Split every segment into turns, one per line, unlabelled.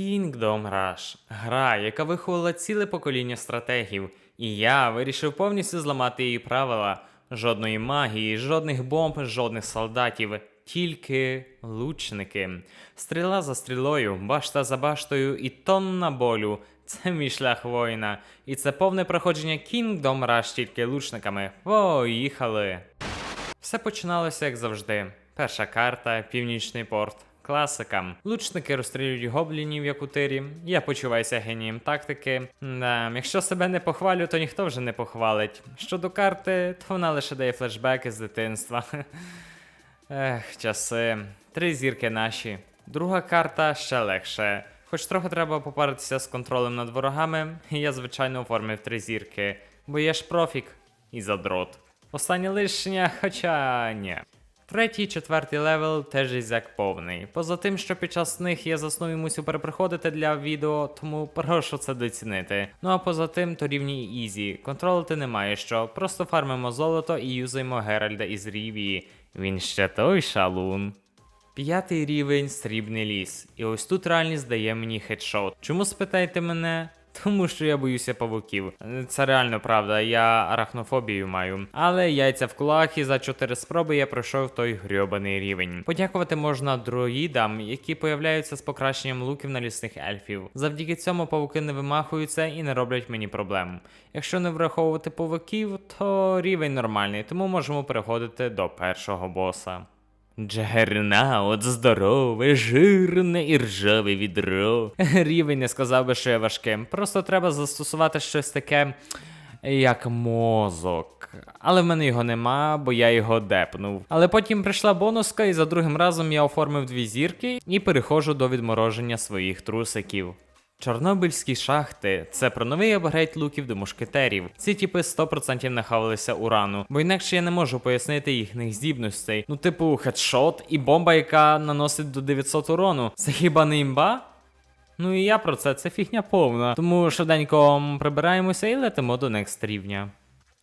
Kingdom Rush – гра, яка виховала ціле покоління стратегів, і я вирішив повністю зламати її правила. Жодної магії, жодних бомб, жодних солдатів, тільки лучники. Стріла за стрілою, башта за баштою і тонна болю. Це мій шлях воїна. І це повне проходження Kingdom Rush тільки лучниками. Поїхали! Все починалося як завжди. Перша карта, північний порт. Класика. Лучники розстрілюють гоблінів, як у тирі. Я почуваюся генієм тактики. Да, якщо себе не похвалю, то ніхто вже не похвалить. Щодо карти, то вона лише дає флешбеки з дитинства. Ех, часи. Три зірки наші. Друга карта ще легше. Хоч трохи треба попаритися з контролем над ворогами, і я звичайно оформив три зірки, бо я ж профік і задрот. Останнє лишнє, хоча ні. Третій, четвертий левел теж ізяк повний. Поза тим, що під час них я заснув і мусив перепроходити для відео, тому прошу це доцінити. Ну а поза тим, то рівні ізі. Контролити немає що, просто фармимо золото і юзаємо Геральда із Рівії. Він ще той шалун. П'ятий рівень срібний ліс. І ось тут реальність дає мені хедшот. Чому спитаєте мене? Тому що я боюся павуків. Це реально правда, я арахнофобію маю. Але яйця в кулак і за 4 спроби я пройшов той грьобаний рівень. Подякувати можна друїдам, які появляються з покращенням луків на лісних ельфів. Завдяки цьому павуки не вимахуються і не роблять мені проблем. Якщо не враховувати павуків, то рівень нормальний, тому можемо переходити до першого боса. Джагернаут, здорове, жирне і ржаве відро. Рівень не сказав би, що є важким. Просто треба застосувати щось таке, як мозок. Але в мене його нема, бо я його депнув. Але потім прийшла бонуска, і за другим разом я оформив дві зірки і переходжу до відмороження своїх трусиків. Чорнобильські шахти це про новий апгрейд луків до мушкетерів. Ці типи 100% нахавалися урану, бо інакше я не можу пояснити їхніх здібностей. Ну, типу, хедшот і бомба, яка наносить до 900 урону. Це хіба не імба? Ну і я про це, це фігня повна. Тому швиденько прибираємося і летимо до некст рівня.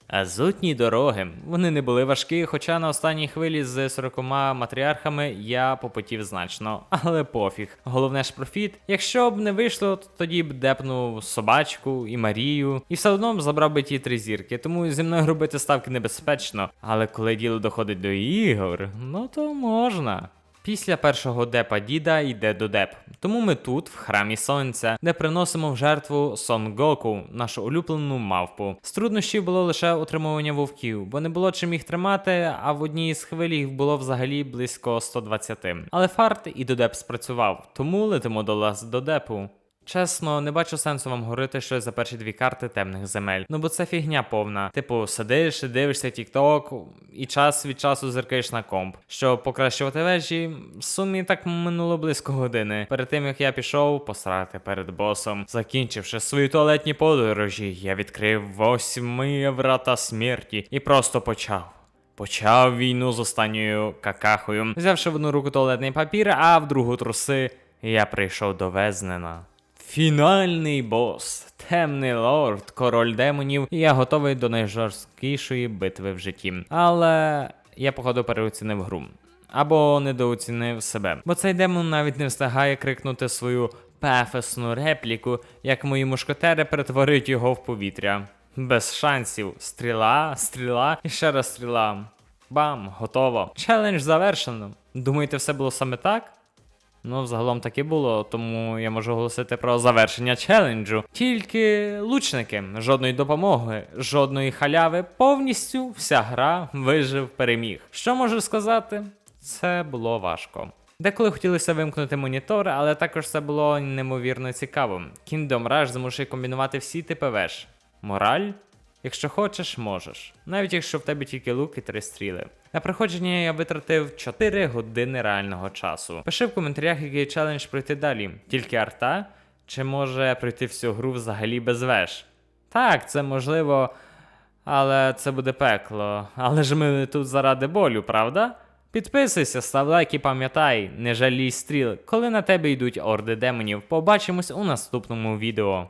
Азотні дороги. Вони не були важкі, хоча на останній хвилі з 40 матріархами я попотів значно, але пофіг. Головне ж профіт. Якщо б не вийшло, то тоді б депнув собачку і Марію, і все одно б забрав би ті три зірки. Тому зі мною робити ставки небезпечно. Але коли діло доходить до ігор, ну то можна. Після першого депа діда йде до деп. Тому ми тут, в храмі сонця, де приносимо в жертву Сон Гоку, нашу улюблену мавпу. З труднощів було лише утримування вовків, бо не було чим їх тримати, а в одній з хвиль їх було взагалі близько 120. Але фарт і до деп спрацював, тому летимо до лаз до депу. Чесно, не бачу сенсу вам говорити щось за перші дві карти темних земель. Ну бо це фігня повна. Типу, сидиш, дивишся TikTok і час від часу зеркаєш на комп. Щоб покращувати вежі, в сумі так минуло близько години. Перед тим як я пішов посрати перед босом. Закінчивши свої туалетні подорожі, я відкрив восьми врата смерті і просто почав. Почав війну з останньою какахою. Взявши в одну руку туалетний папір, а в другу труси, я прийшов до Везнена. Фінальний бос, темний лорд, король демонів, і я готовий до найжорсткішої битви в житті. Але я, походу, переоцінив гру. Або недооцінив себе. Бо цей демон навіть не встигає крикнути свою пафосну репліку, як мої мушкетери перетворюють його в повітря. Без шансів. Стріла, стріла і ще раз стріла. Бам, готово. Челендж завершено. Думаєте, все було саме так? Ну, взагалом так і було, тому я можу оголосити про завершення челенджу. Тільки лучники, жодної допомоги, жодної халяви, повністю вся гра вижив переміг. Що можу сказати? Це було важко. Деколи хотілося вимкнути монітор, але також це було неймовірно цікаво. Kingdom Rush змушує комбінувати всі типи веж. Мораль? Якщо хочеш, можеш. Навіть якщо в тебе тільки лук і три стріли. На проходження я витратив 4 години реального часу. Пиши в коментарях, який челендж пройти далі. Тільки арта? Чи може пройти всю гру взагалі без веж? Так, це можливо, але це буде пекло. Але ж ми тут заради болю, правда? Підписуйся, став лайк і пам'ятай, не жалій стріл, коли на тебе йдуть орди демонів. Побачимось у наступному відео.